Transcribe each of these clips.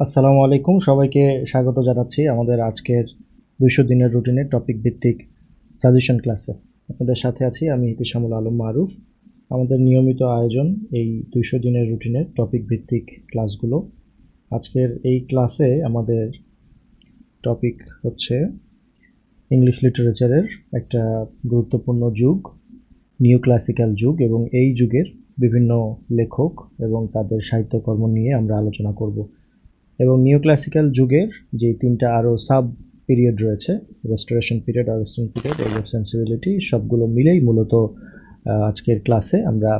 আসসালামু আলাইকুম। সবাইকে স্বাগত জানাচ্ছি আমাদের আজকের দুইশো দিনের রুটিনের টপিক ভিত্তিক সাজেশন ক্লাসে আপনাদের সাথে আছি আমি হিতিশামুল আলম মারুফ। আমাদের নিয়মিত আয়োজন এই দুইশো দিনের রুটিনের টপিক ভিত্তিক ক্লাসগুলো আজকের এই ক্লাসে আমাদের টপিক হচ্ছে ইংলিশ লিটারেচারের একটা গুরুত্বপূর্ণ যুগ নিউ ক্লাসিক্যাল যুগ এবং এই যুগের বিভিন্ন লেখক এবং তাদের সাহিত্যকর্ম নিয়ে আমরা আলোচনা করব। এবং নিউ ক্লাসিক্যাল যুগের যে তিনটা আরও সাব পিরিয়ড রয়েছে রেস্টোরেশন পিরিয়ড আর পিরিয়ড এজ অফ সেন্সিবিলিটি সবগুলো মিলেই মূলত আজকের ক্লাসে আমরা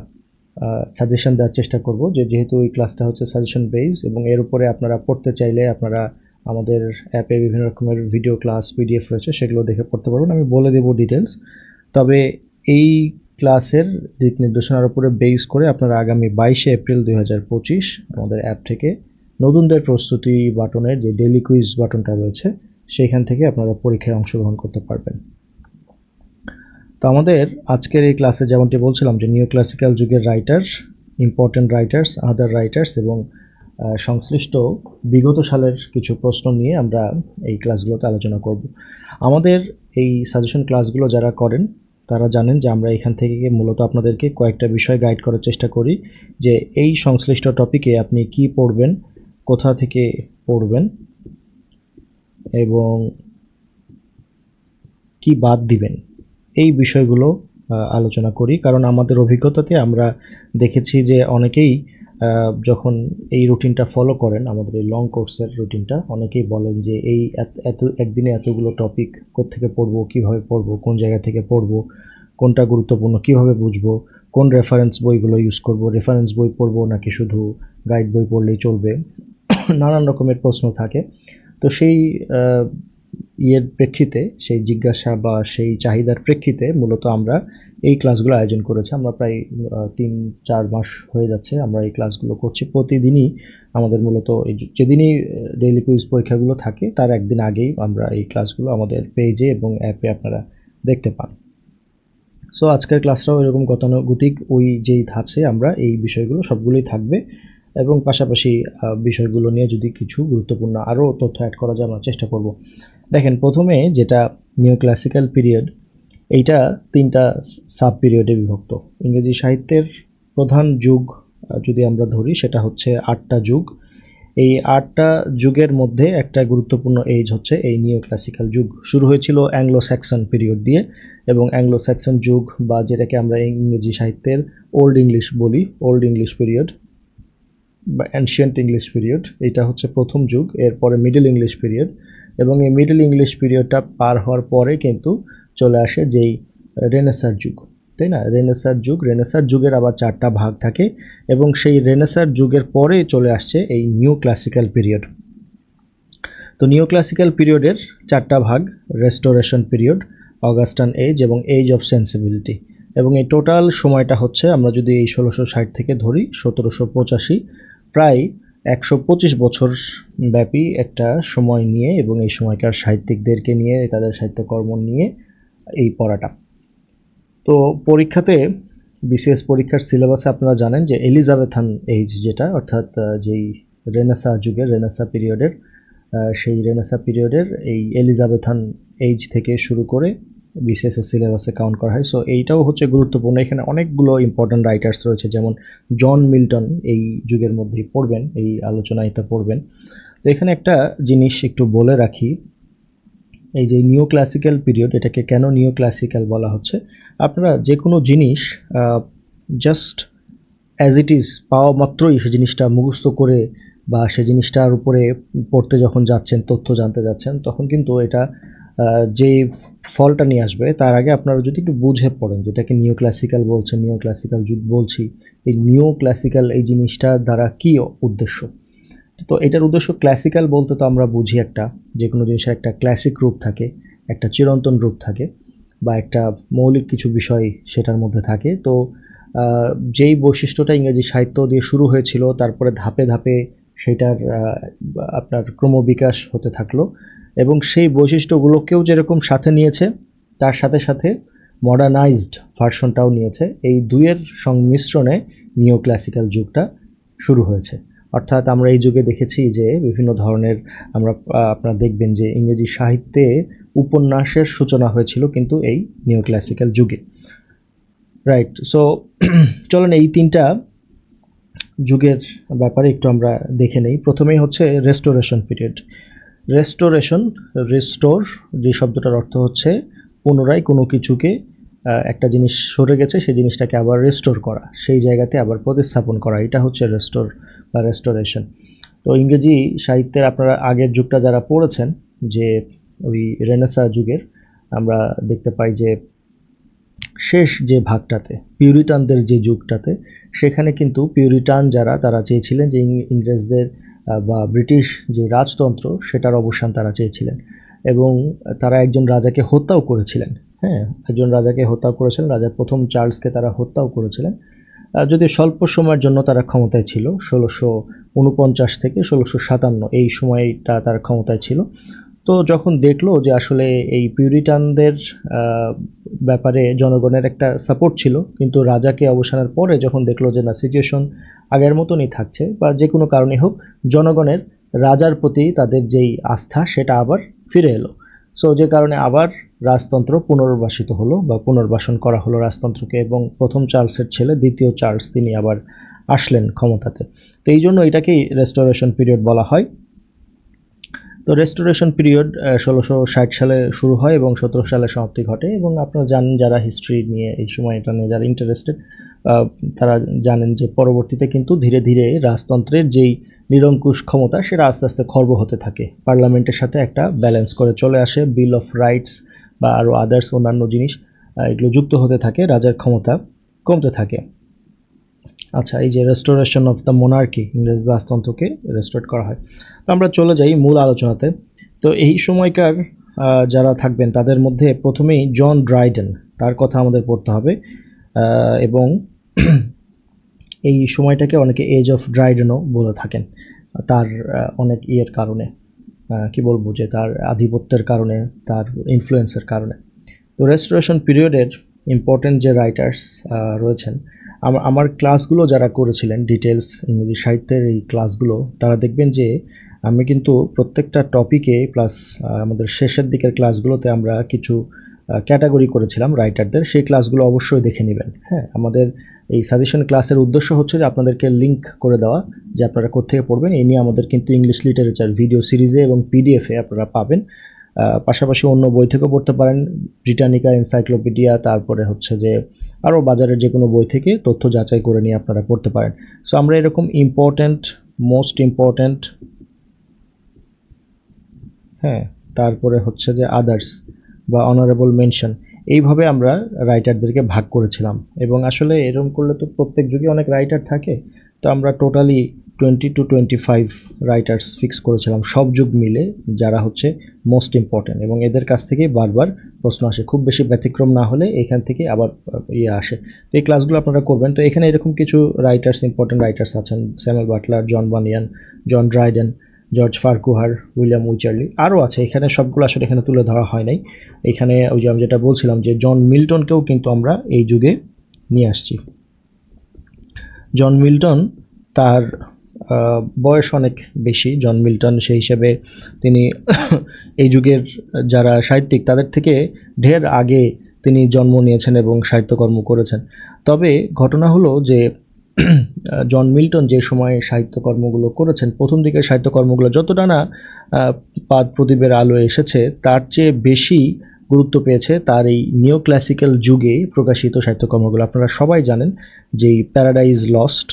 সাজেশন দেওয়ার চেষ্টা করব যে যেহেতু এই ক্লাসটা হচ্ছে সাজেশন বেস এবং এর উপরে আপনারা পড়তে চাইলে আপনারা আমাদের অ্যাপে বিভিন্ন রকমের ভিডিও ক্লাস পিডিএফ রয়েছে, সেগুলো দেখে পড়তে পারবেন। আমি বলে দেবো ডিটেলস তবে এই ক্লাসের দিক নির্দেশনার উপরে বেস করে আপনারা আগামী বাইশে এপ্রিল দু হাজার পঁচিশ আমাদের অ্যাপ থেকে নতুনদের প্রস্তুতি বাটনের যে ডেলি কুইজ বাটনটা রয়েছে, সেইখান থেকে আপনারা পরীক্ষায় অংশগ্রহণ করতে পারবেন। তো আমাদের আজকের এই ক্লাসে যেমনটি বলছিলাম যে নিউ ক্লাসিক্যাল যুগের writers important writers other writers এবং সংশ্লিষ্ট বিগত সালের কিছু প্রশ্ন নিয়ে আমরা এই ক্লাসগুলোতে আলোচনা করব। আমাদের এই সাজেশন ক্লাসগুলো যারা করেন, তারা জানেন যে আমরা এখান থেকে মূলত আপনাদেরকে কয়েকটা বিষয় গাইড করার চেষ্টা করি যে এই সংশ্লিষ্ট টপিকে আপনি কি পড়বেন কোথা থেকে পড়বেন এবং কি বাদ দিবেন? এই বিষয়গুলো আলোচনা করি। কারণ আমাদের অভিজ্ঞতাতে আমরা দেখেছি যে অনেকেই যখন এই রুটিনটা ফলো করেন, আমাদের এই লং কোর্সের রুটিনটা, অনেকেই বলেন যে এই এত একদিনে এতগুলো টপিক থেকে পড়ব, কীভাবে পড়ব, কোন জায়গা থেকে পড়ব, কোনটা গুরুত্বপূর্ণ, কীভাবে বুঝব, কোন রেফারেন্স বইগুলো ইউজ করব রেফারেন্স বই পড়ব নাকি শুধু গাইড বই পড়লেই চলবে? নানান রকমের প্রশ্ন থাকে। তো সেই ইয়ের প্রেক্ষিতে, সেই জিজ্ঞাসা বা সেই চাহিদার প্রেক্ষিতে মূলত আমরা এই ক্লাসগুলো আয়োজন করেছি। আমরা প্রায় তিন, চার মাস হয়ে যাচ্ছে আমরা এই ক্লাসগুলো করছি। প্রতিদিনই আমাদের মূলত এই যেদিনই ডেইলি কুইজ পরীক্ষাগুলো থাকে, তার একদিন আগেই আমরা এই ক্লাসগুলো আমাদের পেজে এবং অ্যাপে আপনারা দেখতে পান। সো আজকের ক্লাসটাও এরকম গতানুগতিক ওই যেই ধাঁচে আমরা এই বিষয়গুলো সবগুলোই থাকবে। এবং পাশাপাশি বিষয়গুলো নিয়ে যদি কিছু গুরুত্বপূর্ণ আরও তথ্য অ্যাড করা যায়, আমরা চেষ্টা করব। দেখেন, প্রথমে যেটা নিউ ক্লাসিক্যাল পিরিয়ড এইটা তিনটা সাব পিরিয়ডে বিভক্ত। ইংরেজি সাহিত্যের প্রধান যুগ যদি আমরা ধরি, সেটা হচ্ছে আটটা যুগ। এই আটটা যুগের মধ্যে একটা গুরুত্বপূর্ণ এজ হচ্ছে এই নিউ ক্লাসিক্যাল যুগ। শুরু হয়েছিল অ্যাংলো স্যাক্সন পিরিয়ড দিয়ে এবং অ্যাংলো স্যাক্সন যুগ বা যেটাকে আমরা ইংরেজি সাহিত্যের ওল্ড ইংলিশ বলি ওল্ড ইংলিশ পিরিয়ড বা অ্যানশিয়েন্ট ইংলিশ পিরিয়ড এটা হচ্ছে প্রথম যুগ, এরপরে মিডল ইংলিশ পিরিয়ড এবং এই মিডল ইংলিশ পিরিয়ডটা পার হওয়ার পরে কিন্তু চলে আসে যেই রেনেসার যুগ, তাই না? রেনেসার যুগ রেনেসার যুগের আবার চারটা ভাগ থাকে, এবং সেই রেনেসার যুগের পরে চলে আসছে এই নিউ ক্লাসিক্যাল পিরিয়ড তো নিউ ক্লাসিক্যাল পিরিয়ডের চারটা ভাগ রেস্টোরেশন পিরিয়ড অগাস্টান এজ এবং এজ অফ সেন্সিবিলিটি এবং এই টোটাল সময়টা হচ্ছে আমরা যদি এই ষোলোশো ষাট থেকে ধরি, সতেরোশো পঁচাশি প্রায় একশো পঁচিশ বছর ব্যাপী একটা সময় নিয়ে এবং এই সময়কার সাহিত্যিকদেরকে নিয়ে, তাদের সাহিত্যকর্ম নিয়ে এই পড়াটা। তো পরীক্ষাতে, বিসিএস পরীক্ষার সিলেবাসে আপনারা জানেন যে এলিজাবেথান এইজ যেটা, অর্থাৎ যেই রেনেসা যুগের, রেনেসা পিরিয়ডের সেই রেনেসা পিরিয়ডের এই এলিজাবেথান এইজ থেকে শুরু করে বিসিএস এর সিলেবাসে কাউন্ট করা হয়। সো এইটাও হচ্ছে গুরুত্বপূর্ণ। এখানে অনেকগুলো ইম্পর্ট্যান্ট রাইটার্স রয়েছে, যেমন জন মিল্টন এই যুগের মধ্যেই পড়বেন, এই আলোচনা এটা পড়বেন। তো এখানে একটা জিনিস একটু বলে রাখি, এই যে নিউ ক্লাসিক্যাল পিরিয়ড এটাকে কেন নিউ ক্লাসিক্যাল বলা হচ্ছে? আপনারা যে কোনো জিনিস জাস্ট অ্যাজ ইট ইজ পাওয়া মাত্রই সে জিনিসটা মুখস্থ করে বা সে জিনিসটার উপরে পড়তে যখন যাচ্ছেন, তথ্য জানতে যাচ্ছেন, তখন কিন্তু এটা যে ফলটা নিয়ে আসবে, তার আগে আপনারা যদি একটু বুঝে পড়েন, যেটাকে নিউ ক্লাসিক্যাল বলছেন নিউ ক্লাসিক্যাল যুগ বলছি, এই নিউ ক্লাসিক্যাল এই জিনিসটার দ্বারা কী উদ্দেশ্য? তো এটার উদ্দেশ্য ক্লাসিক্যাল বলতে তো আমরা বুঝি একটা, যে কোনো জিনিসের একটা ক্লাসিক রূপ থাকে, একটা চিরন্তন রূপ থাকে, বা একটা মৌলিক কিছু বিষয় সেটার মধ্যে থাকে। তো যেই বৈশিষ্ট্যটা ইংরেজি সাহিত্য দিয়ে শুরু হয়েছিল, তারপরে ধাপে ধাপে সেটার আপনার ক্রমবিকাশ হতে থাকল। এবং সেই বৈশিষ্ট্যগুলোকেও যেরকম সাথে নিয়েছে, তার সাথে সাথে মডার্নাইজড ভার্সনটাও নিয়েছে। এই দুইয়ের সংমিশ্রণে নিও ক্লাসিক্যাল যুগটা শুরু হয়েছে। অর্থাৎ আমরা এই যুগে দেখেছি যে বিভিন্ন ধরনের আমরা আপনারা দেখবেন যে ইংরেজি সাহিত্যে উপন্যাসের সূচনা হয়েছিল কিন্তু এই নিউ ক্লাসিক্যাল যুগে। রাইট সো চলেন এই তিনটা যুগের ব্যাপারে একটু আমরা দেখে নেই। প্রথমেই হচ্ছে রেস্টোরেশন পিরিয়ড রেস্টোরেশন রেস্টোর যে শব্দটার অর্থ হচ্ছে পুনরায় কোনো কিছুকে একটা জিনিস সরে গেছে, সেই জিনিসটাকে আবার রেস্টোর করা, সেই জায়গাতে আবার প্রতিস্থাপন করা, এটা হচ্ছে রেস্টোর বা রেস্টোরেশন তো ইংরেজি সাহিত্যের আপনারা আগের যুগটা যারা পড়েছেন, যে ওই রেনেসা যুগের, আমরা দেখতে পাই যে শেষ যে ভাগটাতে পিউরিটানদের যে যুগটাতে, সেখানে কিন্তু পিউরিটান যারা, তারা চেয়েছিলেন যে ইংরেজদের বা ব্রিটিশ যে রাজতন্ত্র, সেটার অবসান তারা চেয়েছিলেন। এবং তারা একজন রাজাকে হত্যাও করেছিলেন। হ্যাঁ একজন রাজাকে হত্যা করেছিলেন, রাজা প্রথম চার্লসকে তারা হত্যাও করেছিলেন। যদিও স্বল্প সময়ের জন্য তারা ক্ষমতায় ছিল, ষোলোশো উনপঞ্চাশ থেকে ষোলোশো সাতান্ন, এই সময়টা তার ক্ষমতায় ছিল। তো যখন দেখল যে আসলে এই পিউরিটানদের ব্যাপারে জনগণের একটা সাপোর্ট ছিল, কিন্তু রাজাকে অবসানের পরে যখন দেখল যে না সিচুয়েশন আগের মতনই থাকছে বা যে কোনো কারণে হোক, জনগণের রাজার প্রতি তাদের যেই আস্থা, সেটা আবার ফিরে এলো। সো যে কারণে আবার রাজতন্ত্র পুনর্বাসিত হলো বা পুনর্বাসন করা হলো রাজতন্ত্রকে এবং প্রথম চার্লসের ছেলে, দ্বিতীয় চার্লস, তিনি আবার আসলেন ক্ষমতাতে। তো এই জন্য এটাকেই রেস্টোরেশন পিরিয়ড বলা হয়। তো রেস্টোরেশন পিরিয়ড ষোলোশো ষাট সালে শুরু হয় এবং সতেরো সালে সমাপ্তি ঘটে এবং আপনারা জানেন যারা হিস্ট্রি নিয়ে এই সময় এটা নিয়ে, যারা ইন্টারেস্টেড তারা জানেন যে পরবর্তীতে কিন্তু ধীরে ধীরে রাজতন্ত্রের যেই নিরঙ্কুশ ক্ষমতা, সেটা আস্তে আস্তে খর্ব হতে থাকে। পার্লামেন্টের সাথে একটা ব্যালেন্স করে চলে আসে বিল অফ রাইটস বা আরও আদার্স অন্যান্য জিনিস এগুলো যুক্ত হতে থাকে, রাজার ক্ষমতা কমতে থাকে। আচ্ছা এই যে রেস্টোরেশন অফ দ্য মোনার্কি ইংরেজ রাজতন্ত্রকে রেস্টোর করা হয়। তো আমরা চলে যাই মূল আলোচনাতে। তো এই সময়কার যারা থাকবেন, তাদের মধ্যে প্রথমেই জন ড্রাইডেন তার কথা আমাদের পড়তে হবে। এবং এই সময়টাকে অনেকে এজ অফ ড্রাইডেনও বলে থাকেন। তার অনেক ইয়ের কারণে কি বলব যে তার আধিপত্যের কারণে, তার ইনফ্লুয়েন্সের কারণে। তো রেস্টোরেশন পিরিয়ডের ইম্পর্টেন্ট যে রাইটার্স রয়েছেন আমার ক্লাসগুলো যারা করেছিলেন ডিটেলস ইংরেজি সাহিত্যের এই ক্লাসগুলো তারা দেখবেন যে আমি কিন্তু প্রত্যেকটা টপিকে প্লাস আমাদের শেষের দিকের ক্লাসগুলোতে আমরা কিছু ক্যাটাগরি করেছিলাম রাইটারদের সেই ক্লাসগুলো অবশ্যই দেখে নেবেন। হ্যাঁ আমাদের এই সাজেশন ক্লাসের উদ্দেশ্য হচ্ছে যে আপনাদেরকে লিংক করে দেওয়া, যে আপনারা কোথেকে পড়বেন। এই নিয়ে আমাদের কিন্তু ইংলিশ লিটারেচার ভিডিও সিরিজে এবং পিডিএফে আপনারা পাবেন। পাশাপাশি অন্য বই থেকেও পড়তে পারেন। ব্রিটানিকা এনসাইক্লোপিডিয়া তারপরে হচ্ছে যে আরও বাজারের যে কোনো বই থেকে তথ্য যাচাই করে নিয়ে আপনারা পড়তে পারেন। সো আমরা এরকম ইম্পর্ট্যান্ট মোস্ট ইম্পর্ট্যান্ট হ্যাঁ তারপরে হচ্ছে যে আদার্স বা অনারেবল মেনশন এইভাবে আমরা রাইটারদেরকে ভাগ করেছিলাম। এবং আসলে এরকম করলে তো প্রত্যেক যুগে অনেক রাইটার থাকে। তো আমরা totally twenty two twenty five writers fix করেছিলাম, সব যুগ মিলে, যারা হচ্ছে মোস্ট ইম্পর্ট্যান্ট এবং এদের কাছ থেকে বারবার প্রশ্ন আসে, খুব বেশি ব্যতিক্রম না হলে এখান থেকে আবার ইয়ে আসে। তো এই ক্লাসগুলো আপনারা করবেন। তো এখানে এরকম কিছু রাইটার্স ইম্পর্ট্যান্ট রাইটার্স আছেন, Samuel Butler, John Bunyan, John Dryden George Farquhar, William Wycherley, আরও আছে। এখানে সবগুলো আসলে এখানে তুলে ধরা হয় নাই। এখানে ওই যে আমি যেটা বলছিলাম যে জন মিল্টনকেও কিন্তু আমরা এই যুগে নিয়ে আসছি। জন মিল্টন তার বয়স অনেক বেশি। জন মিল্টন সেই হিসেবে তিনি এই যুগের যারা সাহিত্যিক, তাদের থেকে ঢের আগে তিনি জন্ম নিয়েছেন এবং সাহিত্যকর্ম করেছেন। তবে ঘটনা হলো যে জন মিল্টন যে সময়ে সাহিত্যকর্মগুলো করেছেন, প্রথম দিকের সাহিত্যকর্মগুলো যতটা না পাদ প্রদীপের আলো এসেছে, তার চেয়ে বেশি গুরুত্ব পেয়েছে তার এই নিও ক্লাসিক্যাল যুগে প্রকাশিত সাহিত্যকর্মগুলো। আপনারা সবাই জানেন যে প্যারাডাইজ লস্ট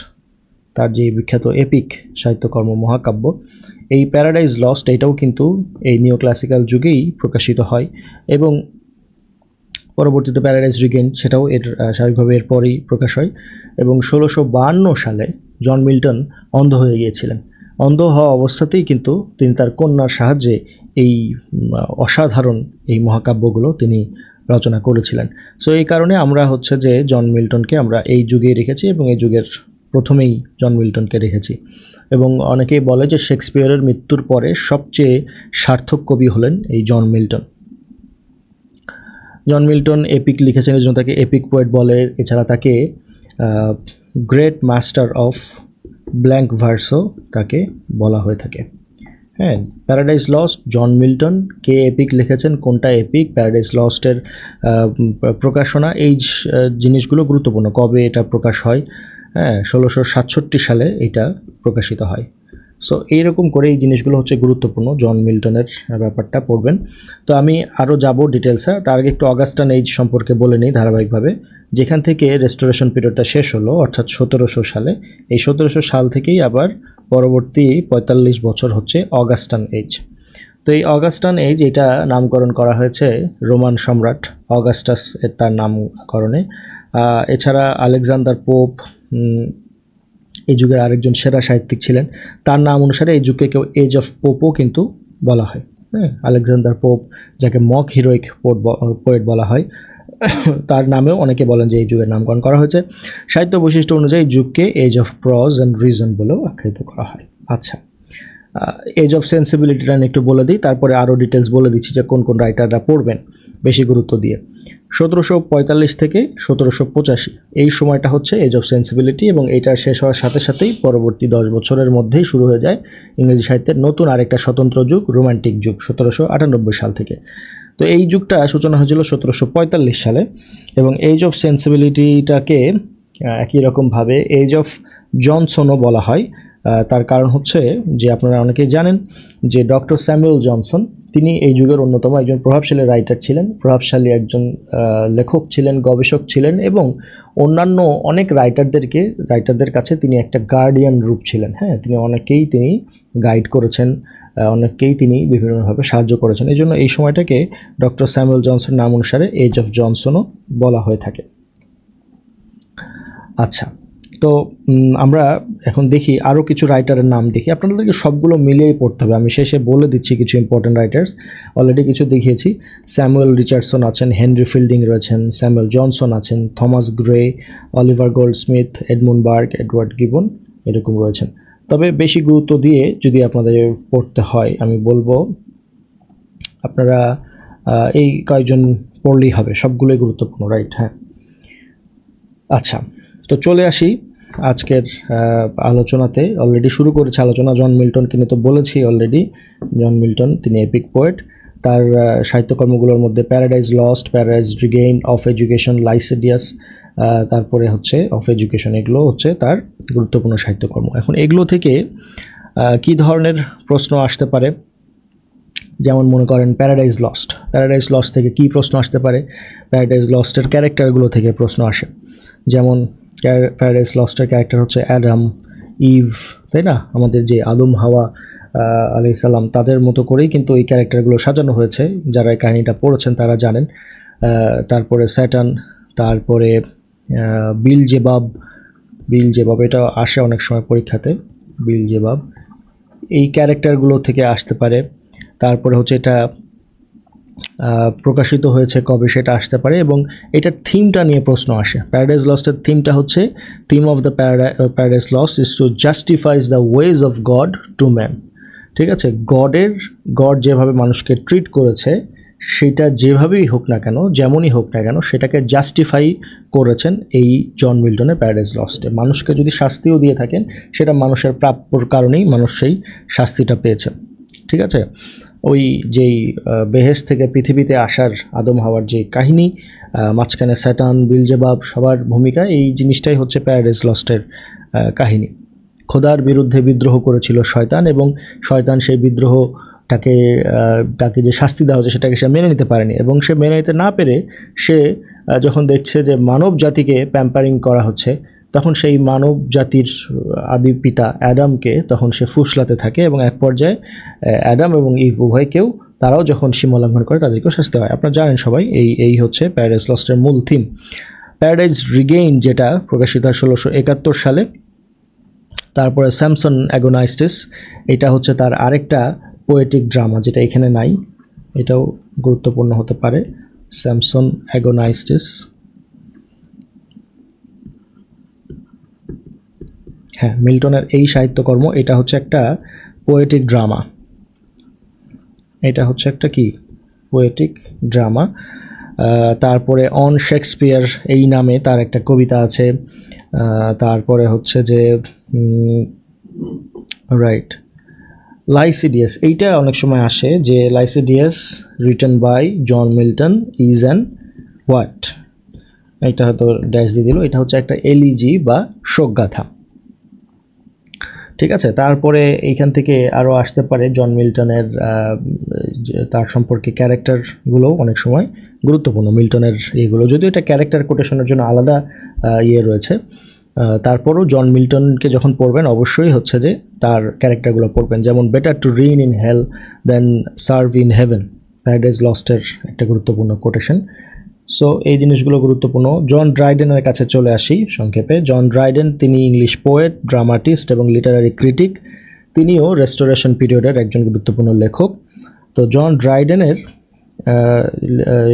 তার যে বিখ্যাত এপিক সাহিত্যকর্ম মহাকাব্য, এই প্যারাডাইজ লস্ট এটাও কিন্তু এই নিও ক্লাসিক্যাল যুগেই প্রকাশিত হয় এবং পরবর্তীতে প্যারাডাইজ রিগেন সেটাও এর স্বাভাবিকভাবে এর পরেই প্রকাশ হয় এবং ষোলোশো বাহান্ন সালে জন মিল্টন অন্ধ হয়ে গিয়েছিলেন। অন্ধ হওয়া অবস্থাতেই কিন্তু তিনি তার কন্যার সাহায্যে এই অসাধারণ এই মহাকাব্যগুলো তিনি রচনা করেছিলেন। সো এই কারণে আমরা হচ্ছে যে জন মিল্টনকে আমরা এই যুগেই রেখেছি এবং এই যুগের প্রথমেই জন মিল্টনকে রেখেছি। এবং অনেকেই বলে যে শেক্সপিয়ারের মৃত্যুর পরে সবচেয়ে সার্থক কবি হলেন এই John Milton John Milton epic লিখেছেন, এই জন্য তাকে এপিক পোয়েট বলে। এছাড়া তাকে গ্রেট মাস্টার অফ ব্ল্যাঙ্ক ভার্সও তাকে বলা হয়ে থাকে। হ্যাঁ প্যারাডাইস লস্ট জন মিল্টন কে এপিক লিখেছেন, কোনটা এপিক প্যারাডাইস লস্টের প্রকাশনা, এই জিনিসগুলো গুরুত্বপূর্ণ। কবে এটা প্রকাশ হয়? হ্যাঁ ষোলোশো সাতষট্টি সালে এটা প্রকাশিত হয়। সো এইরকম করে এই জিনিসগুলো হচ্ছে গুরুত্বপূর্ণ। জন মিল্টনের ব্যাপারটা পড়বেন। তো আমি আরও যাব ডিটেলসে তার আগে একটু অগাস্টান এইজ সম্পর্কে বলে নিই ধারাবাহিকভাবে। যেখান থেকে রেস্টোরেশন পিরিয়ডটা শেষ হলো, অর্থাৎ সতেরোশো সালে, এই সতেরোশো সাল থেকেই আবার পরবর্তী পঁয়তাল্লিশ বছর হচ্ছে অগাস্টান এইজ তো এই অগাস্টান এইজ এটা নামকরণ করা হয়েছে রোমান সম্রাট অগাস্টাস এর তার নামকরণে। এছাড়া আলেকজান্ডার পোপ এই যুগের আরেকজন সেরা সাহিত্যিক ছিলেন। তার নাম অনুসারে এই যুগকে কেউ এজ অফ পোপও কিন্তু বলা হয়। হ্যাঁ আলেকজান্ডার পোপ যাকে মক হিরোইক পোট পোয়েট বলা হয়, তার নামেও অনেকে বলেন যে এই যুগের নামকরণ করা হয়েছে। সাহিত্য বৈশিষ্ট্য অনুযায়ী যুগকে age of prose and reason বলেও আখ্যায়িত করা হয়। আচ্ছা এজ অফ সেন্সিবিলিটিটা আমি একটু বলে দিই, তারপরে আরও ডিটেলস বলে দিচ্ছি যে কোন কোন রাইটাররা পড়বেন। বেশি গুরুত্ব দিয়ে। সতেরোশো পঁয়তাল্লিশ থেকে সতেরোশো পঁচাশি, এই সময়টা হচ্ছে এজ অফ সেন্সিবিলিটি এবং এটা শেষ হওয়ার সাথে সাথেই পরবর্তী দশ বছরের মধ্যেই শুরু হয়ে যায় ইংরেজি সাহিত্যের নতুন আরেকটা স্বতন্ত্র যুগ রোমান্টিক যুগ, সতেরোশো আটানব্বই সাল থেকে। তো এই যুগটা সূচনা হয়েছিল সতেরোশো পঁয়তাল্লিশ সালে এবং এজ অফ সেন্সিবিলিটিটাকে একই রকমভাবে এজ অফ জনসনও বলা হয়। তার কারণ হচ্ছে যে আপনারা অনেকেই জানেন যে ডক্টর স্যামুয়েল জনসন তিনি এই যুগের অন্যতম একজন প্রভাবশালী রাইটার ছিলেন, প্রভাবশালী একজন লেখক ছিলেন, গবেষক ছিলেন এবং অন্যান্য অনেক রাইটারদেরকে রাইটারদের কাছে তিনি একটা গার্ডিয়ান রূপ ছিলেন। হ্যাঁ তিনি অনেকেই তিনি গাইড করেছেন অনেককেই তিনি বিভিন্নভাবে সাহায্য করেছেন। এই জন্য এই সময়টাকে ডক্টর স্যামুয়েল জনসন নাম অনুসারে এজ অফ জনসনও বলা হয়ে থাকে। আচ্ছা তো আমরা এখন দেখি আরও কিছু রাইটারের নাম দেখি। আপনাদেরকে সবগুলো মিলিয়েই পড়তে হবে। আমি শেষে বলে দিচ্ছি কিছু ইম্পর্টেন্ট রাইটার্স অলরেডি কিছু দেখিয়েছি। স্যামুয়েল রিচার্ডসন আছেন হেনরি ফিল্ডিং রয়েছেন স্যামুয়েল জনসন আছেন Thomas Gray Oliver Goldsmith Edmund Burke Edward Gibbon এরকম রয়েছেন। তবে বেশি গুরুত্ব দিয়ে যদি আপনাদের পড়তে হয়, আমি বলব, আপনারা এই কয়েকজন পড়লেই হবে। সবগুলোই গুরুত্বপূর্ণ রাইট হ্যাঁ। আচ্ছা তো চলে আসি আজকের আলোচনাতে অলরেডি শুরু করেছে আলোচনা। জন মিল্টন নিয়ে তো বলেছি অলরেডি জন মিল্টন, তিনি এপিক পোয়েট তার সাহিত্যকর্মগুলোর মধ্যে Paradise Lost Paradise Regain of Education Lycidas তারপরে হচ্ছে অফ এডুকেশন এগুলো হচ্ছে তার গুরুত্বপূর্ণ সাহিত্যকর্ম। এখন এগুলো থেকে কী ধরনের প্রশ্ন আসতে পারে? যেমন মনে করেন প্যারাডাইজ লস্ট প্যারাডাইজ লস্ট থেকে কী প্রশ্ন আসতে পারে? প্যারাডাইজ লস্টের ক্যারেক্টারগুলো থেকে প্রশ্ন আসে। যেমন প্যারাডাইজ লস্টের ক্যারেক্টার হচ্ছে অ্যাডাম ইভ তাই না? আমাদের যে আদম, হাওয়া আলি সাল্লাম তাদের মতো করেই কিন্তু এই ক্যারেক্টারগুলো সাজানো হয়েছে। যারা এই কাহিনীটা পড়েছেন তারা জানেন। তারপরে স্যাটান তারপরে বিল জেবাব বিল জেবাব এটা আসে অনেক সময় পরীক্ষাতে বিল জেবাব এই ক্যারেক্টারগুলো থেকে আসতে পারে। তারপরে হচ্ছে এটা প্রকাশিত হয়েছে কবে সেটা আসতে পারে এবং এটার থিমটা নিয়ে প্রশ্ন আসে। প্যারাডাইজ লস্টের থিমটা হচ্ছে theme of the Paradise Lost is to justifies the ways of God to man ঠিক আছে? গডের গড যেভাবে মানুষকে ট্রিট করেছে, সেটা যেভাবেই হোক না কেন, যেমনই হোক না কেন, সেটাকে জাস্টিফাই করেছেন এই জন মিল্টনের প্যারাডাইজ লস্টে মানুষকে যদি শাস্তিও দিয়ে থাকেন, সেটা মানুষের প্রাপ্যর কারণেই মানুষ সেই শাস্তিটা পেয়েছে। ঠিক আছে? ওই যেই বেহেস থেকে পৃথিবীতে আসার আদম হওয়ার যে কাহিনী মাঝখানে স্যাটান বিলজেবাব সবার ভূমিকা এই জিনিসটাই হচ্ছে প্যারাডাইস লস্টের কাহিনী। খোদার বিরুদ্ধে বিদ্রোহ করেছিল শয়তান এবং শয়তান সেই বিদ্রোহটাকে আহ, তাকে যে শাস্তি দেওয়া হচ্ছে সেটাকে সে মেনে নিতে পারেনি এবং সে মেনে নিতে না পেরে সে যখন দেখছে যে মানব জাতিকে প্যাম্পারিং করা হচ্ছে তখন সেই মানব জাতির আদি পিতা অ্যাডামকে তখন সে ফুসলাতে থাকে এবং এক পর্যায়ে অ্যাডাম এবং ইভ উভয়কেও তারাও যখন সীমা লঙ্ঘন করে তাদেরকেও শাস্তি হয়। আপনারা জানেন সবাই, এই এই হচ্ছে প্যারাডাইস লস্টের মূল থিম প্যারাডাইজ রিগেইন যেটা প্রকাশিত হয় ষোলোশো একাত্তর সালে, তারপরে স্যামসন অ্যাগোনাইস্টিস এটা হচ্ছে তার আরেকটা পোয়েটিক ড্রামা যেটা এখানে নাই, এটাও গুরুত্বপূর্ণ হতে পারে। স্যামসন অ্যাগোনাইস্টিস হ্যাঁ মিল্টনের এই সাহিত্যকর্ম, এটা হচ্ছে একটা পোয়েটিক ড্রামা এটা হচ্ছে একটা কি? পোয়েটিক ড্রামা তারপরে অন শেক্সপিয়ার এই নামে তার একটা কবিতা আছে। তারপরে হচ্ছে যে রাইট লাইসিডিয়াস। এইটা অনেক সময় আসে যে Lycidas written by John Milton is an what এটা হয়তো ড্যাশ দিয়ে দিল। এটা হচ্ছে একটা এলিজি বা শোকগাথা। ঠিক আছে? তারপরে এইখান থেকে আরও আসতে পারে জন মিল্টনের তার সম্পর্কে ক্যারেক্টারগুলো অনেক সময় গুরুত্বপূর্ণ, মিল্টনের ইয়েগুলো। যদিও এটা ক্যারেক্টার কোটেশনের জন্য আলাদা ইয়ে রয়েছে। তারপরও জন মিল্টনকে যখন পড়বেন, অবশ্যই হচ্ছে যে তার ক্যারেক্টারগুলো পড়বেন। যেমন better to reign in hell than serve in heaven Paradise লস্টের একটা গুরুত্বপূর্ণ কোটেশন সো এই জিনিসগুলো গুরুত্বপূর্ণ। জন ড্রাইডেনের কাছে চলে আসি সংক্ষেপে। জন ড্রাইডেন তিনি ইংলিশ পোয়েট ড্রামাটিস্ট এবং লিটারারি ক্রিটিক তিনিও রেস্টোরেশন পিরিয়ডের একজন গুরুত্বপূর্ণ লেখক। তো জন ড্রাইডেনের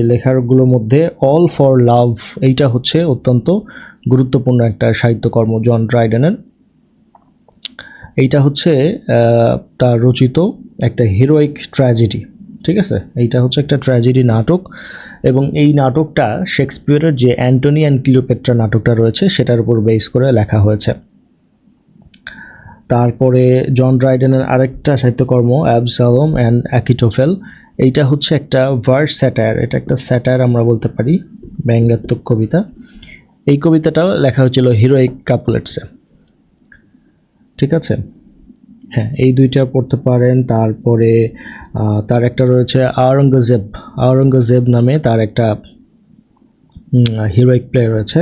লেখাগুলোর মধ্যে অল ফর লাভ এইটা হচ্ছে অত্যন্ত গুরুত্বপূর্ণ একটা সাহিত্যকর্ম জন ড্রাইডেনের এইটা হচ্ছে তার রচিত একটা হিরোইক ট্র্যাজেডি ঠিক আছে? এইটা হচ্ছে একটা ট্র্যাজেডি নাটক এবং এই নাটকটা শেক্সপিয়রের যে অ্যান্টনি অ্যান্ড ক্লিওপেট্রা নাটকটা রয়েছে, সেটার উপর বেস করে লেখা হয়েছে। তারপরে জন ড্রাইডেনের আরেকটা সাহিত্যকর্ম অ্যাবসালম অ্যান্ড অ্যাকিটোফেল। এইটা হচ্ছে একটা ভার্স স্যাটায়ার, এটা একটা স্যাটায়ার আমরা বলতে পারি, ব্যঙ্গাত্মক কবিতা। এই কবিতাটাও লেখা হয়েছিল হিরোইক কাপলেটসে। ঠিক আছে? হ্যাঁ এই দুইটা পড়তে পারেন। তারপরে তার একটা রয়েছে আওরঙ্গজেব। আওরঙ্গজেব নামে তার একটা হিরোইক প্লে রয়েছে।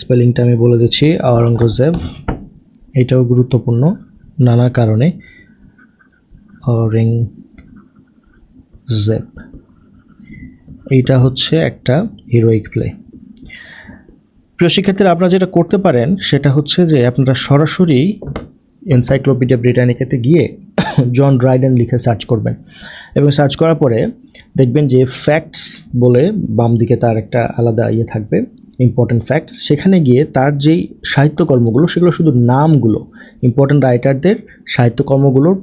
স্পেলিংটা আমি বলে দিচ্ছি, আওরঙ্গজেব। এটাও গুরুত্বপূর্ণ, নানা কারণে। অরেঞ্জেব এইটা হচ্ছে একটা হিরোইক প্লে প্রিয় শিক্ষার্থীরা, আপনারা যেটা করতে পারেন, সেটা হচ্ছে যে আপনারা সরাসরি এনসাইক্লোপিডিয়া ব্রিটানিকাতে গিয়ে জন ড্রাইডেন লিখে সার্চ করবেন। এবং সার্চ করার পরে দেখবেন যে ফ্যাক্টস বলে বাম দিকে তার একটা আলাদা ইয়ে থাকবে ইম্পর্টেন্ট ফ্যাক্টস সেখানে গিয়ে তার যেই সাহিত্যকর্মগুলো, সেগুলো শুধু নামগুলো ইম্পর্টেন্ট রাইটারদের সাহিত্যকর্মগুলোর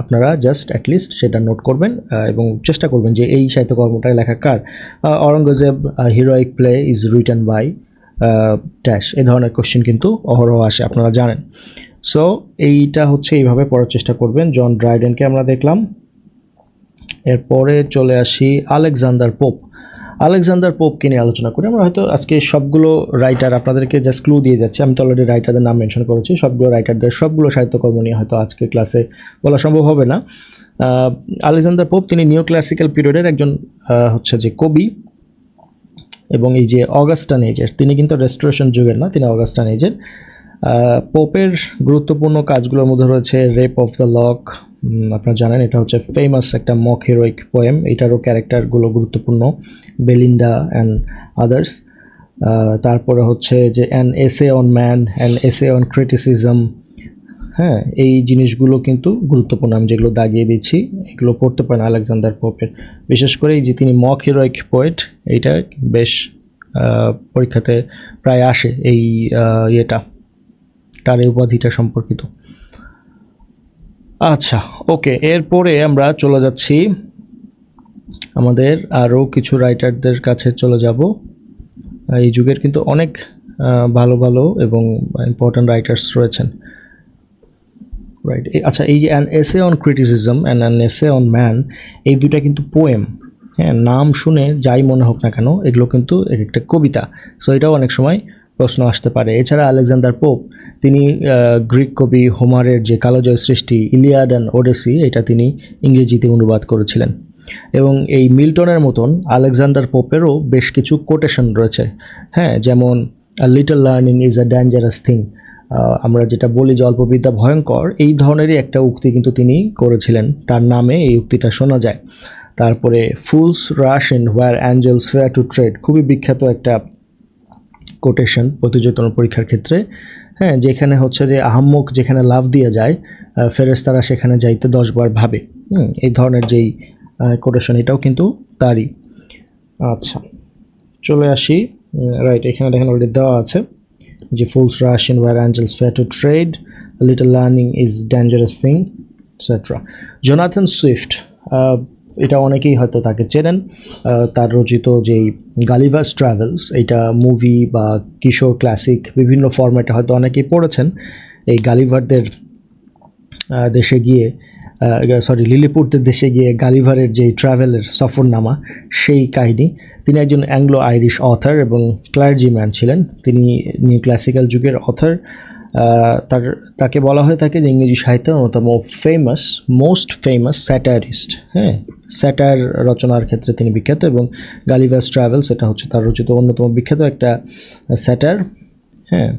আপনারা জাস্ট অ্যাটলিস্ট সেটা নোট করবেন এবং চেষ্টা করবেন যে এই সাহিত্যকর্মটা লেখা কার। Aurangzeb heroic play is written by dash এই ধরনের কোশ্চেন কিন্তু অহরহ আসে, আপনারা জানেন। সো এইটা হচ্ছে এইভাবে পড়ার চেষ্টা করবেন। জন ড্রাইডেনকে আমরা দেখলাম। এরপরে চলে আসি আলেকজান্ডার পোপ আলেকজান্ডার পোপকে নিয়ে আলোচনা করি। আমরা হয়তো আজকে সবগুলো রাইটার আপনাদেরকে জাস্ট ক্লু দিয়ে যাচ্ছি। আমি তো অলরেডি রাইটারদের নাম মেনশন করেছি। সবগুলো রাইটারদের সবগুলো সাহিত্যকর্ম নিয়ে হয়তো আজকে ক্লাসে বলা সম্ভব হবে না। আলেকজান্ডার পোপ তিনি নিও ক্লাসিক্যাল পিরিয়ডের একজন হচ্ছে যে কবি। এবং এই যে অগাস্টান এজের তিনি কিন্তু রেস্টোরেশন যুগের না, তিনি অগাস্টান এজের পোপের গুরুত্বপূর্ণ কাজগুলোর মধ্যে রয়েছে রেপ অফ দ্য লক আপনারা জানেন, এটা হচ্ছে ফেমাস একটা মক হিরোইক পোয়েম এটারও ক্যারেক্টারগুলো গুরুত্বপূর্ণ বেলিন্ডা অ্যান্ড আদার্স তারপরে হচ্ছে যে an essay on man an essay on criticism হ্যাঁ এই জিনিসগুলো কিন্তু গুরুত্বপূর্ণ। আমি যেগুলো দাগিয়ে দিচ্ছি, এগুলো পড়তে পারেন আলেকজান্ডার পোপের বিশেষ করে এই যে, তিনি মক হিরোইক পোয়েট এইটা বেশ পরীক্ষাতে প্রায় আসে এই ইয়েটা। তার এই উপাধিটা সম্পর্কিত। আচ্ছা ওকে, এরপরে আমরা চলে যাচ্ছি। আমাদের আরও কিছু রাইটারদের কাছে চলে যাব। এই যুগের কিন্তু অনেক ভালো ভালো এবং ইম্পর্ট্যান্ট রাইটার্স রয়েছেন। রাইট আচ্ছা এই যে an essay on criticism and an essay on man এই দুটা কিন্তু পোয়েম হ্যাঁ নাম শুনে যাই মনে হোক না কেন, এগুলো কিন্তু এক একটা কবিতা। সো এটাও অনেক সময় প্রশ্ন আসতে পারে। এছাড়া আলেকজান্ডার পোপ, তিনি গ্রিক কবি হোমারের যে কালোজয় সৃষ্টি, ইলিয়াড অ্যান্ড ওডেসি, এটা তিনি ইংরেজিতে অনুবাদ করেছিলেন। এবং এই মিল্টনের মতন আলেকজান্ডার পোপেরও বেশ কিছু কোটেশন রয়েছে। হ্যাঁ যেমন little learning is a dangerous thing আমরা যেটা বলি যে অল্পবিদ্যা ভয়ঙ্কর, এই ধরনেরই একটা উক্তি কিন্তু তিনি করেছিলেন। তার নামে এই উক্তিটা শোনা যায়। তারপরে fools rush in where angels fear to tread খুবই বিখ্যাত একটা কোটেশন প্রতিযোগিতা পরীক্ষার ক্ষেত্রে হ্যাঁ যেখানে হচ্ছে যে আহাম্মক যেখানে লাভ দিয়ে যায় ফেরেস্তারা সেখানে যাইতে দশবার ভাবে। এই ধরনের যেই কোটেশন এটাও কিন্তু তারই। আচ্ছা চলে আসি রাইট এখানে দেখেন অলরেডি দেওয়া আছে যে fools rush in where angels fear to tread little learning is dangerous thing etcetera Jonathan Swift এটা অনেকেই হয়তো তাকে চেনেন তার রচিত যেই গালিভাস ট্রাভেলস, এটা মুভি বা কিশোর ক্লাসিক বিভিন্ন ফরম্যাটে হয়তো অনেকেই পড়েছেন। এই গালিভারদের দেশে গিয়ে সরি লিলিপুরদের দেশে গিয়ে গালিভারের যে ট্রাভেলের সফরনামা, সেই কাহিনী। তিনি একজন অ্যাংলো আইরিশ অথার এবং ক্লার্জিম্যান ছিলেন। তিনি নিউ ক্লাসিক্যাল যুগের অথার তার তাকে বলা হয়ে থাকে যে ইংরেজি সাহিত্যের অন্যতম ফেমাস মোস্ট ফেমাস স্যাটারিস্ট হ্যাঁ স্যাটার রচনার ক্ষেত্রে তিনি বিখ্যাত এবং গালিভার্স ট্রাভেলস, এটা হচ্ছে তার রচিত অন্যতম বিখ্যাত একটা স্যাটার। হ্যাঁ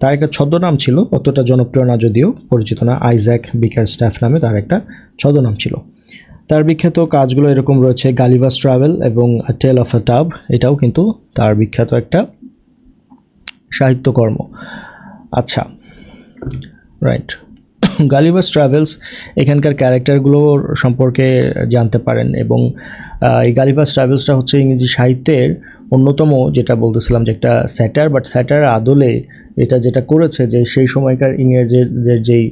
তার একটা ছদ্মনাম ছিল, অতটা জনপ্রিয় না যদিও, পরিচিত না, আইজ্যাক বিকার স্টাফ নামে তার একটা ছদ্মনাম ছিল। তার বিখ্যাত কাজগুলো এরকম রয়েছে গালিভাস ট্রাভেল এবং টেল অফ আ টাব এটাও কিন্তু তার বিখ্যাত একটা সাহিত্যকর্ম আচ্ছা রাইট গালিবাস ট্রাভেলস এখানকার ক্যারেক্টারগুলো সম্পর্কে জানতে পারেন এবং এই গালিবাস ট্রাভেলসটা হচ্ছে ইংরেজি সাহিত্যের অন্যতম যেটা বলতেছিলাম যে একটা স্যাটার বাট স্যাটার আদলে এটা যেটা করেছে যে সেই সময়কার ইংরেজদের যেই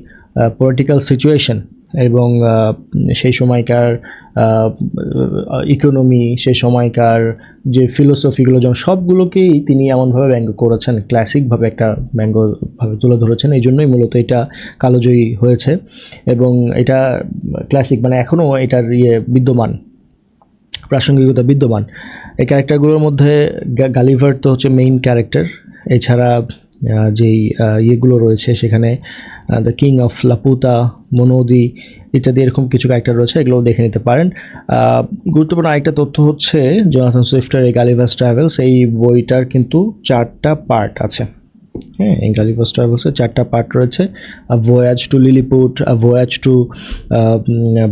পলিটিক্যাল সিচুয়েশন এবং সেই সময়কার ইকোনমি, সেই সময়কার যে ফিলোসফিগুলো যেমন সবগুলোকেই তিনি এমনভাবে ব্যঙ্গ করেছেন ক্লাসিকভাবে একটা ব্যঙ্গভাবে তুলে ধরেছেন, এই জন্যই মূলত এটা কালোজয়ী হয়েছে। এবং এটা ক্লাসিক মানে এখনও এটার ইয়ে বিদ্যমান, প্রাসঙ্গিকতা বিদ্যমান। এই ক্যারেক্টারগুলোর মধ্যে গালিভার তো হচ্ছে মেইন ক্যারেক্টার এছাড়া যেই ইয়েগুলো রয়েছে সেখানে the king of Laputa Munodi ইত্যাদি এরকম কিছু ক্যারেক্টার রয়েছে এগুলো দেখে নিতে পারেন। গুরুত্বপূর্ণ আরেকটা তথ্য হচ্ছে জনাথন সুইফটার এই গালিভাস ট্রাভেলস এই বইটার কিন্তু চারটা পার্ট আছে। হ্যাঁ এই গালিভাস ট্রাভেলসের চারটা পার্ট রয়েছে। Voyage to Lilliput voyage to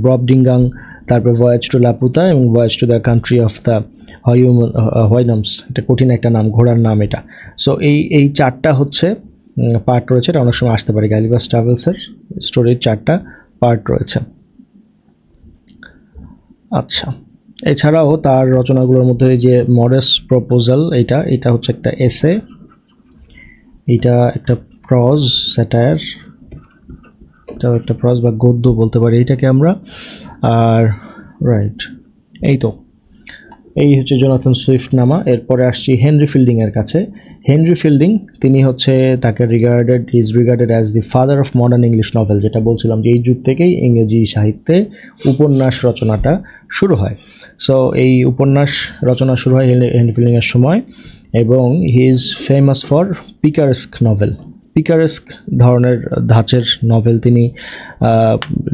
Brobdingnag তারপর ভয়েজ টু লাপুতা এবং voyage to the country of the Houyhnhnms এটা কঠিন একটা নাম, ঘোড়ার নাম এটা। সো এই এই চারটা হচ্ছে পার্ট রয়েছে। এটা অনেক সময় আসতে পারে। গ্যালিবাস ট্রাভেলসের স্টোরির চারটা পার্ট রয়েছে। আচ্ছা। এছাড়াও তার রচনাগুলোর মধ্যে যে মডেস প্রপোজাল এটা এটা হচ্ছে একটা এসে এটা একটা প্রজ স্যাটায়ার এটাও একটা প্রজ বা গদ্য বলতে পারি এটাকে আমরা। আর রাইট এই তো। এই হচ্ছে জোনাথন সুইফট নামা। এরপরে আসছি হেনরি ফিল্ডিংয়ের কাছে। হেনরি ফিল্ডিং, তিনি হচ্ছে তাকে regarded is regarded as the father of modern English novel যেটা বলছিলাম যে এই যুগ থেকেই ইংরেজি সাহিত্যে উপন্যাস রচনাটা শুরু হয়। সো এই উপন্যাস রচনা শুরু হয় হেনরি ফিল্ডিংয়ের সময় এবং he is famous for picaresque novel picaresque ধরনের ধাঁচের নভেল তিনি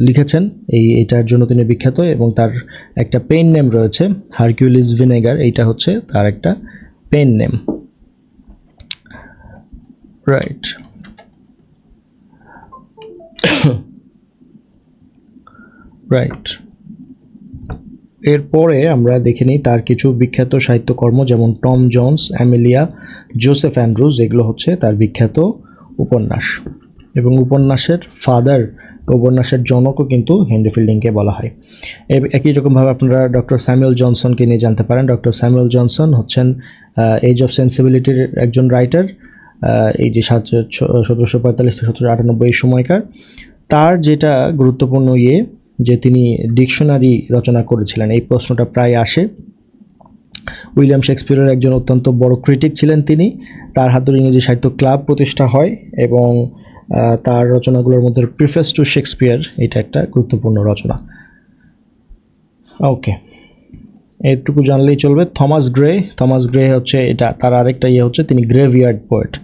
লিখেছেন। এই, এটার জন্য তিনি বিখ্যাত এবং তার একটা পেন নেম রয়েছে হারকিউলিস ভিনেগার এইটা হচ্ছে তার একটা পেন নেম রাইট রাইট এরপরে আমরা দেখে নিই তার কিছু বিখ্যাত সাহিত্যকর্ম যেমন Tom Jones, Amelia, Joseph Andrews এগুলো হচ্ছে তার বিখ্যাত উপন্যাস। এবং উপন্যাসের ফাদার উপন্যাসের জনকও কিন্তু হেনরি ফিল্ডিংকে বলা হয়। একই রকমভাবে আপনারা ডক্টর স্যামুয়েল জনসনকে নিয়ে জানতে পারেন। ডক্টর স্যামুয়েল জনসন হচ্ছেন এজ অফ সেন্সিবিলিটির একজন রাইটার এই যে সাতশো সতেরোশো পঁয়তাল্লিশ থেকে সতেরোশো আটানব্বই সময়কার, তার যেটা গুরুত্বপূর্ণ ইয়ে যে তিনি ডিকশনারি রচনা করেছিলেন, এই প্রশ্নটা প্রায় আসে। উইলিয়াম শেক্সপিয়ারের একজন অত্যন্ত বড় ক্রিটিক ছিলেন তিনি, তার হাত ধরে ইংরেজি সাহিত্য ক্লাব প্রতিষ্ঠা হয় এবং তার রচনাগুলোর মধ্যে প্রিফেস টু শেক্সপিয়ার এটা একটা গুরুত্বপূর্ণ রচনা। ওকে এইটুকু জানলেই চলবে। থমাস গ্রে থমাস গ্রে হচ্ছে এটা, তার আরেকটা ইয়ে হচ্ছে তিনি গ্রেভিয়ার্ড পোয়েট।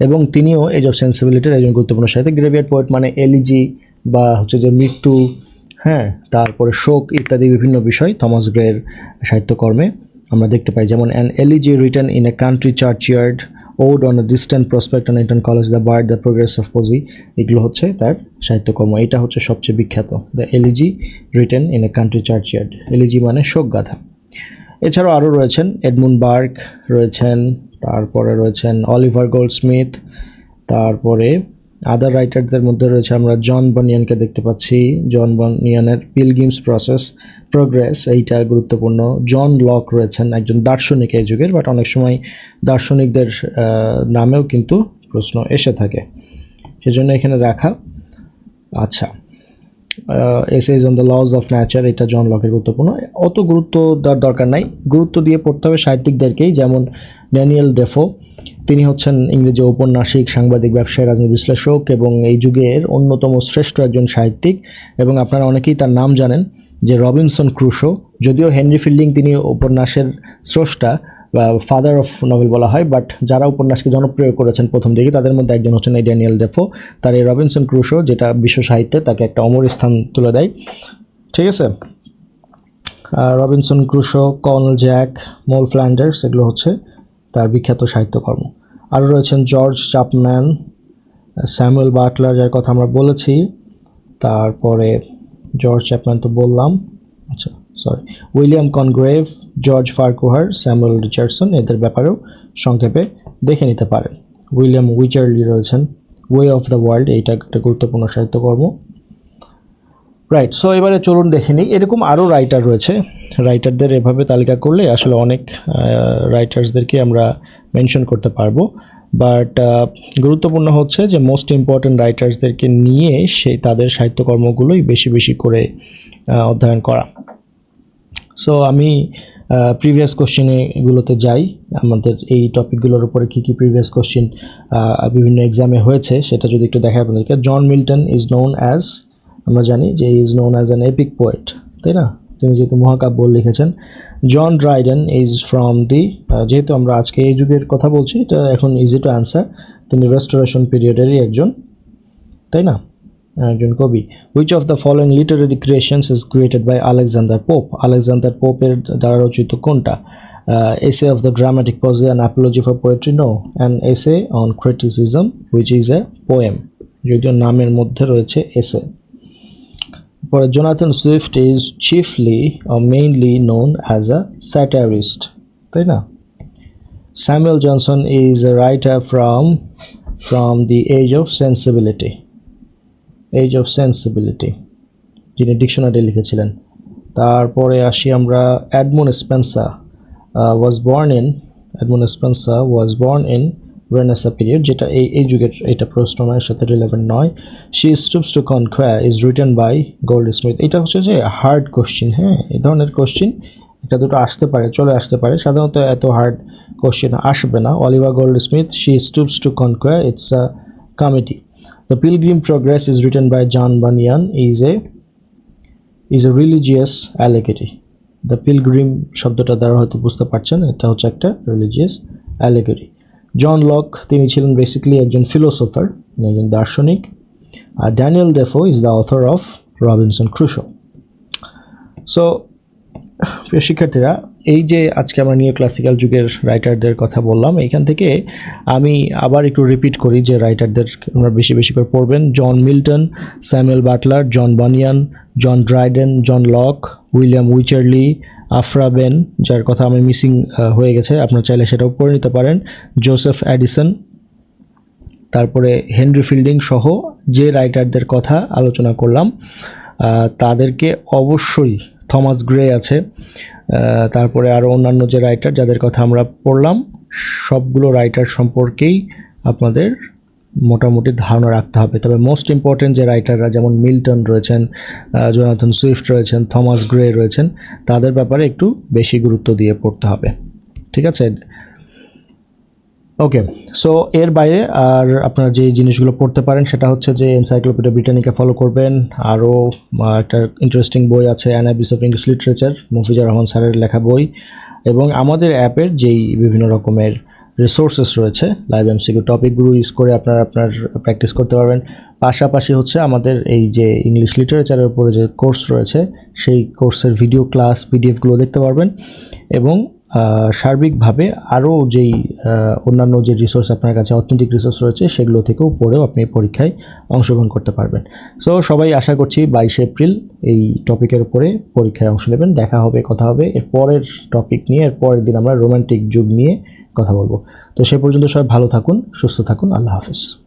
এবং তিনিও এজ অফ সেন্সিবিলিটির একজন গুরুত্বপূর্ণ সাহিত্যিক। গ্রেভিয়ার্ড পোয়েট মানে এলিজি বা হচ্ছে যে মৃত্যু হ্যাঁ তারপরে শোক ইত্যাদি বিভিন্ন বিষয় থমাস গ্রের সাহিত্যকর্মে আমরা দেখতে পাই। যেমন an elegy written in a country churchyard ode on a distant prospect on Eton College, the bard, the progress of poesy, এগুলো হচ্ছে তার সাহিত্যকর্ম। এটা হচ্ছে সবচেয়ে বিখ্যাত, the elegy written in a country churchyard elegy মানে শোক গাথা এছাড়াও আরও রয়েছেন এডমুন বার্ক রয়েছেন, তারপরে রয়েছেন অলিভার গোল্ডস্মিথ, তারপরে আদার রাইটারদের মধ্যে রয়েছে আমরা জন বনিয়ানকে দেখতে পাচ্ছি। জন বনিয়ানের পিলগিমস প্রসেস প্রোগ্রেস এইটা গুরুত্বপূর্ণ। জন লক রয়েছেন একজন দার্শনিক এই যুগের বাট অনেক সময় দার্শনিকদের নামেও কিন্তু প্রশ্ন এসে থাকে। সেজন্য এখানে রাখা। আচ্ছা। Essays on the laws of nature এটা জন লকের গুরুত্বপূর্ণ। অত গুরুত্ব দেওয়ার দরকার নাই। গুরুত্ব দিয়ে পড়তে হবে সাহিত্যিকদেরকেই, যেমন ড্যানিয়েল ডেফো তিনি হচ্ছেন ইংরেজি ঔপন্যাসিক, সাংবাদিক, ব্যবসায়ী, রাজনীতি বিশ্লেষক এবং এই যুগের অন্যতম শ্রেষ্ঠ একজন সাহিত্যিক। এবং আপনারা অনেকেই তার নাম জানেন, যে রবিনসন ক্রুশো। যদিও হেনরি ফিল্ডিং তিনি উপন্যাসের স্রষ্টা ফাদার অফ নভেল বলা হয় বাট যারা উপন্যাসকে জনপ্রিয় করেছেন প্রথম দিকে, তাদের মধ্যে একজন হচ্ছেন এই ড্যানিয়েল ডেফো তার এই রবিনসন ক্রুশো যেটা বিশ্ব সাহিত্যে তাকে একটা অমর স্থান তুলে দেয়। ঠিক আছে? Robinson Crusoe Colonel Jack Moll Flanders এগুলো হচ্ছে তার বিখ্যাত সাহিত্যকর্ম। আরও রয়েছেন জর্জ চাপম্যান স্যামুয়েল বাটলার যার কথা আমরা বলেছি। তারপরে জর্জ চ্যাপম্যান তো বললাম। Sorry William Congreve George Farquhar Samuel Richardson এদের ব্যাপারেও সংক্ষেপে দেখে নিতে পারেন। উইলিয়াম উইচার্লি রয়েছেন ওয়ে অফ দ্য ওয়ার্ল্ড এইটা একটা গুরুত্বপূর্ণ সাহিত্যকর্ম। রাইট সো এবারে চলুন দেখে নিই। এরকম আরও রাইটার রয়েছে। রাইটারদের এভাবে তালিকা করলে আসলে অনেক রাইটার্সদেরকে আমরা মেনশন করতে পারব। বাট গুরুত্বপূর্ণ হচ্ছে যে মোস্ট ইম্পর্ট্যান্ট রাইটার্সদেরকে নিয়ে সেই তাদের সাহিত্যকর্মগুলোই বেশি বেশি করে অধ্যয়ন করা। সো আমি প্রিভিয়াস কোশ্চেনগুলোতে যাই। আমাদের এই টপিকগুলোর উপরে কী কী প্রিভিয়াস কোশ্চেন বিভিন্ন এক্সামে হয়েছে, সেটা যদি একটু দেখায় আপনাদেরকে। John Milton is known as আমরা জানি যে is known as an epic poet তাই না? তিনি যেহেতু মহাকাব্য লিখেছেন। John Dryden is from the যেহেতু আমরা আজকে এই যুগের কথা বলছি, এটা এখন ইজি টু অ্যান্সার তিনি রেস্টোরেশন পিরিয়ডেরই একজন, তাই না? একজন কবি। Which of the following literary creations is created by Alexander Pope Alexander পোপের দ্বারা রচিত কোনটা? Essay of the dramatic poesy an apology for poetry no an essay on criticism which is a poem যদিও নামের মধ্যে রয়েছে এসে পরে Jonathan Swift is chiefly mainly known as a satirist তাই না? Samuel Johnson is a writer from from the age of sensibility age of sensibility যিনি dictionary লিখেছিলেন। তারপরে আসি আমরা Edmund Spenser was born in Edmund Spenser was born in Renaissance period যেটা এই এই যুগের এটা প্রশ্ন নয় সাথে রিলেভেন্ট নয়। She stoops to conquer is written by Goldsmith এটা হচ্ছে যে হার্ড কোশ্চিন হ্যাঁ এই ধরনের কোশ্চিন এটা দুটো আসতে পারে, চলে আসতে পারে। সাধারণত এত হার্ড কোশ্চেন আসবে না। Oliver Goldsmith she stoops to conquer it's a comedy The Pilgrim Progress is written by John Bunyan, is a is a religious allegory. The Pilgrim শব্দটা দ্বারা হয়তো বুঝতে পারছেন, এটা হচ্ছে একটা রিলিজিয়াস অ্যালেগরি জন লক তিনি ছিলেন বেসিক্যালি একজন ফিলোসোফার একজন দার্শনিক, আর Daniel Defoe is the author of Robinson Crusoe so প্রিয় শিক্ষার্থীরা এই যে আজকে আমরা নিউ ক্লাসিক্যাল যুগের রাইটারদের কথা বললাম, এখান থেকে আমি আবার একটু রিপিট করি যে রাইটারদের আমরা বেশি বেশি করে পড়বেন। John Milton Samuel Butler John Bunyan John Dryden John Locke William Wycherley Aphra Behn যার কথা আমি মিসিং হয়ে গেছে, আপনারা চাইলে সেটাও পড়ে নিতে পারেন। জোসেফ অ্যাডিসন তারপরে হেনরি ফিল্ডিং সহ যে রাইটারদের কথা আলোচনা করলাম তাদেরকে অবশ্যই থমাস গ্রে আছে। তারপরে আরও অন্যান্য যে রাইটার যাদের কথা আমরা পড়লাম, সবগুলো রাইটার সম্পর্কেই আপনাদের মোটামুটি ধারণা রাখতে হবে। তবে মোস্ট ইম্পর্টেন্ট যে রাইটাররা যেমন মিল্টন রয়েছেন জোনাথন সুইফট রয়েছেন, থমাস গ্রে রয়েছেন, তাদের ব্যাপারে একটু বেশি গুরুত্ব দিয়ে পড়তে হবে। ঠিক আছে? ওকে সো এর বাইরে আর আপনারা যে জিনিসগুলো পড়তে পারেন, সেটা হচ্ছে যে এনসাইক্লোপিডিয়া ব্রিটানিকা ফলো করবেন। আরও একটা ইন্টারেস্টিং বই আছে Anabis of English literature Mufizur Rahman স্যারের লেখা বই। এবং আমাদের অ্যাপের যেই বিভিন্ন রকমের রিসোর্সেস রয়েছে লাইভ এমসিকিউ টপিকগুলো ইউজ করে আপনারা আপনার প্র্যাকটিস করতে পারবেন। পাশাপাশি হচ্ছে আমাদের এই যে ইংলিশ লিটারেচারের উপরে যে কোর্স রয়েছে, সেই কোর্সের ভিডিও ক্লাস পিডিএফগুলো দেখতে পারবেন। এবং সার্বিকভাবে আরও যেই অন্যান্য যে রিসোর্স আপনার কাছে অথেন্টিক রিসোর্স রয়েছে, সেগুলো থেকেও পড়েও আপনি পরীক্ষায় অংশগ্রহণ করতে পারবেন। সো সবাই আশা করছি বাইশে এপ্রিল এই টপিকের উপরে পরীক্ষায় অংশ নেবেন। দেখা হবে, কথা হবে। এর পরের টপিক নিয়ে, এর পরের দিন আমরা রোমান্টিক যুগ নিয়ে কথা বলব। তো সে পর্যন্ত সবাই ভালো থাকুন, সুস্থ থাকুন। আল্লাহ হাফিজ।